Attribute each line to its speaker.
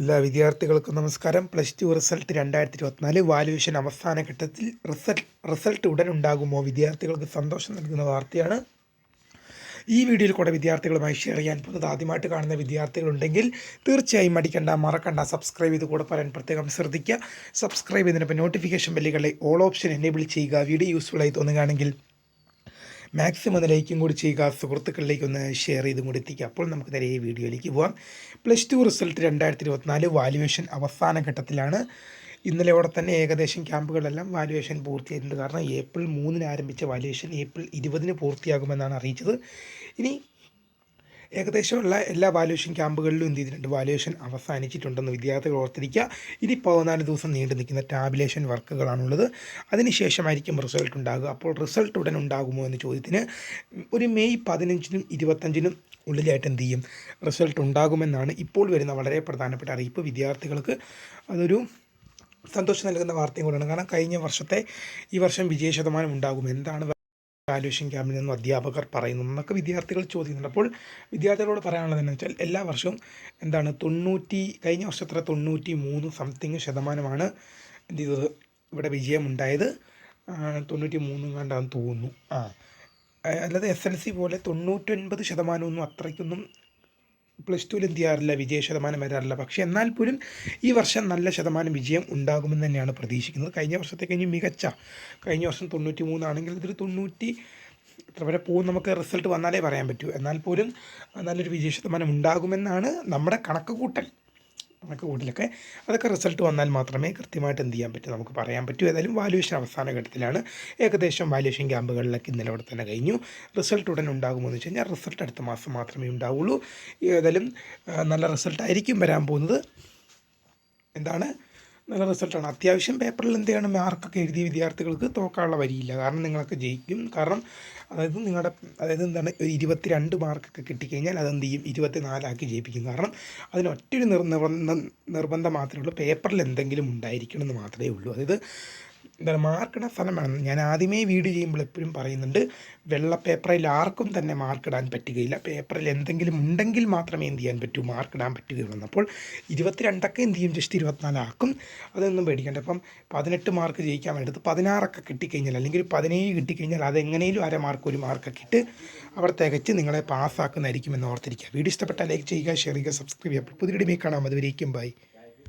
Speaker 1: എല്ലാ വിദ്യാർത്ഥികൾക്കും നമസ്കാരം. പ്ലസ് ടു റിസൾട്ട് രണ്ടായിരത്തി ഇരുപത്തിനാല് വാല്യുവേഷൻ അവസാന ഘട്ടത്തിൽ റിസൾട്ട് റിസൾട്ട് ഉടൻ ഉണ്ടാകുമോ വിദ്യാർത്ഥികൾക്ക് സന്തോഷം നൽകുന്ന വാർത്തയാണ്. ഈ വീഡിയോയിൽ കൂടെ വിദ്യാർത്ഥികളുമായി ഷെയർ ചെയ്യാൻ പോകുന്നത് ആദ്യമായിട്ട് കാണുന്ന വിദ്യാർത്ഥികളുണ്ടെങ്കിൽ തീർച്ചയായും മടിക്കണ്ട മറക്കണ്ട. സബ്സ്ക്രൈബ് ചെയ്ത് കൂടെ പറയാൻ പ്രത്യേകം ശ്രദ്ധിക്കുക. സബ്സ്ക്രൈബ് ചെയ്തതിനൊപ്പം നോട്ടിഫിക്കേഷൻ ബെല്ലുകളെ ഓൾ ഓപ്ഷൻ എനേബിൾ ചെയ്യുക. വീഡിയോ യൂസ്ഫുൾ ആയി തോന്നുകയാണെങ്കിൽ മാക്സിമം ലൈക്കും കൂടി ചെയ്യുക. സുഹൃത്തുക്കളിലേക്ക് ഒന്ന് ഷെയർ ചെയ്തും കൂടി എത്തിക്കുക. അപ്പോൾ നമുക്ക് നേരെ ഈ വീഡിയോയിലേക്ക് പോകാം പ്ലസ് ടു റിസൾട്ട് രണ്ടായിരത്തി ഇരുപത്തിനാല് വാല്യുവേഷൻ അവസാന ഘട്ടത്തിലാണ്. ഇന്നലെയോടെ തന്നെ ഏകദേശം ക്യാമ്പുകളെല്ലാം വാല്യുവേഷൻ പൂർത്തിയായിട്ടുണ്ട്. കാരണം ഏപ്രിൽ മൂന്നിന് ആരംഭിച്ച വാല്യുവേഷൻ ഏപ്രിൽ ഇരുപതിന് പൂർത്തിയാകുമെന്നാണ് അറിയിച്ചത്. ഇനി ഏകദേശമുള്ള എല്ലാ വാല്യുവേഷൻ ക്യാമ്പുകളിലും എന്ത് ചെയ്തിട്ടുണ്ട്? വാല്യുവേഷൻ അവസാനിച്ചിട്ടുണ്ടെന്ന് വിദ്യാർത്ഥികൾ ഓർത്തിരിക്കുക. ഇനി പതിനാല് ദിവസം നീണ്ടു നിൽക്കുന്ന ടാബുലേഷൻ വർക്കുകളാണുള്ളത് അതിനുശേഷമായിരിക്കും റിസൾട്ട് ഉണ്ടാകുക. അപ്പോൾ റിസൾട്ട് ഉടൻ ഉണ്ടാകുമോ എന്ന ചോദ്യത്തിന് ഒരു മെയ് പതിനഞ്ചിനും ഇരുപത്തഞ്ചിനും ഉള്ളിലായിട്ട് എന്ത് ചെയ്യും? റിസൾട്ട് ഉണ്ടാകുമെന്നാണ് ഇപ്പോൾ വരുന്ന വളരെ പ്രധാനപ്പെട്ട അറിയിപ്പ്. വിദ്യാർത്ഥികൾക്ക് അതൊരു സന്തോഷം നൽകുന്ന വാർത്തയും കൂടെയാണ്. കാരണം കഴിഞ്ഞ വർഷത്തെ ഈ വർഷം വിജയ ശതമാനം ഉണ്ടാകും. എന്താണ് വാല്യുവേഷൻ ക്യാമ്പിൽ നിന്നും അധ്യാപകർ പറയുന്നു എന്നൊക്കെ വിദ്യാർത്ഥികൾ ചോദിക്കുന്നുണ്ട്. അപ്പോൾ വിദ്യാർത്ഥികളോട് പറയാനുള്ളത് എന്ന് വെച്ചാൽ എല്ലാ വർഷവും എന്താണ് തൊണ്ണൂറ്റി കഴിഞ്ഞ വർഷത്തെ തൊണ്ണൂറ്റി മൂന്ന് സംതിങ് ശതമാനമാണ് എന്ത് ചെയ്തത്? ഇവിടെ വിജയമുണ്ടായത്. തൊണ്ണൂറ്റി മൂന്നും കണ്ടാന്ന് തോന്നുന്നു. ആ അല്ലാതെ എസ് എൽ സി പോലെ തൊണ്ണൂറ്റൊൻപത് ശതമാനമൊന്നും അത്രയ്ക്കൊന്നും പ്ലസ് ടുവിൽ എന്ത് ചെയ്യാറില്ല വിജയ ശതമാനം വരാറില്ല. പക്ഷേ എന്നാൽ പോലും ഈ വർഷം നല്ല ശതമാനം വിജയം ഉണ്ടാകുമെന്ന് തന്നെയാണ് പ്രതീക്ഷിക്കുന്നത്. കഴിഞ്ഞ വർഷത്തെ കഴിഞ്ഞ് മികച്ച. കഴിഞ്ഞ വർഷം തൊണ്ണൂറ്റി മൂന്നാണെങ്കിൽ ഇതൊരു തൊണ്ണൂറ്റി എത്ര വരെ പോകും നമുക്ക് റിസൾട്ട് വന്നാലേ പറയാൻ പറ്റൂ. എന്നാൽ പോലും നല്ലൊരു വിജയ ശതമാനം ഉണ്ടാകുമെന്നാണ് നമ്മുടെ കണക്ക് കൂട്ടൽ. കണക്ക് കൂട്ടലൊക്കെ അതൊക്കെ റിസൾട്ട് വന്നാൽ മാത്രമേ കൃത്യമായിട്ട് എന്ത് ചെയ്യാൻ പറ്റൂ നമുക്ക് പറയാൻ പറ്റൂ. ഏതായാലും വാല്യുവേഷൻ അവസാന ഘട്ടത്തിലാണ്. ഏകദേശം വാല്യുവേഷൻ ക്യാമ്പുകളിലൊക്കെ ഇന്നലെ അവിടെ തന്നെ കഴിഞ്ഞു. റിസൾട്ട് ഉടൻ ഉണ്ടാകുമോ എന്ന് വെച്ച് കഴിഞ്ഞാൽ റിസൾട്ട് അടുത്ത മാസം മാത്രമേ ഉണ്ടാവുള്ളൂ. ഏതായാലും നല്ല റിസൾട്ട് ആയിരിക്കും വരാൻ പോകുന്നത്. എന്താണ്? നല്ല റിസൾട്ടാണ്. അത്യാവശ്യം പേപ്പറിൽ എന്ത് ചെയ്യണം? മാർക്കൊക്കെ എഴുതിയ വിദ്യാർത്ഥികൾക്ക് തോക്കാനുള്ള വരിയില്ല. കാരണം നിങ്ങളൊക്കെ ജയിക്കും. കാരണം അതായത് നിങ്ങളുടെ അതായത് എന്താണ് ഒരു ഇരുപത്തി രണ്ട് മാർക്കൊക്കെ കിട്ടിക്കഴിഞ്ഞാൽ അതെന്ത് ചെയ്യും? ഇരുപത്തി നാലാക്കി ജയിപ്പിക്കും. കാരണം അതിന് ഒറ്റൊരു നിർ നിർബന്ധം നിർബന്ധം മാത്രമേ ഉള്ളൂ. പേപ്പറിൽ എന്തെങ്കിലും ഉണ്ടായിരിക്കണം എന്ന് മാത്രമേ ഉള്ളൂ. അതായത് എന്താണ് മാർക്കിടാൻ സ്ഥലം വേണം. ഞാൻ ആദ്യമേ വീഡിയോ ചെയ്യുമ്പോൾ എപ്പോഴും പറയുന്നുണ്ട് വെള്ള പേപ്പറിൽ ആർക്കും തന്നെ മാർക്കിടാൻ പറ്റുകയില്ല. പേപ്പറിൽ എന്തെങ്കിലും ഉണ്ടെങ്കിൽ മാത്രമേ എന്ത് ചെയ്യാൻ പറ്റൂ മാർക്കിടാൻ പറ്റുകയുള്ളൂ. അപ്പോൾ ഇരുപത്തിരണ്ടൊക്കെ എന്ത് ചെയ്യും? ജസ്റ്റ് ഇരുപത്തിനാലാക്കും. അതൊന്നും പേടിക്കണ്ട. അപ്പം പതിനെട്ട് മാർക്ക് ജയിക്കാൻ വേണ്ടത് പതിനാറൊക്കെ കിട്ടിക്കഴിഞ്ഞാൽ അല്ലെങ്കിൽ ഒരു പതിനേഴ് കിട്ടിക്കഴിഞ്ഞാൽ അതെങ്ങനെയും അര മാർക്ക് ഒരു മാർക്കൊക്കെ ഇട്ട് അവിടെ തികച്ച് നിങ്ങളെ പാസ്സാക്കുന്നതായിരിക്കും എന്ന് ഓർത്തിരിക്കുക. വീഡിയോ ഇഷ്ടപ്പെട്ടാൽ ലൈക്ക് ചെയ്യുക ഷെയർ ചെയ്യുക സബ്സ്ക്രൈബ് ചെയ്യുക. പുതിയ വീഡിയോ കാണാം. അതുവരേക്കും ബൈ.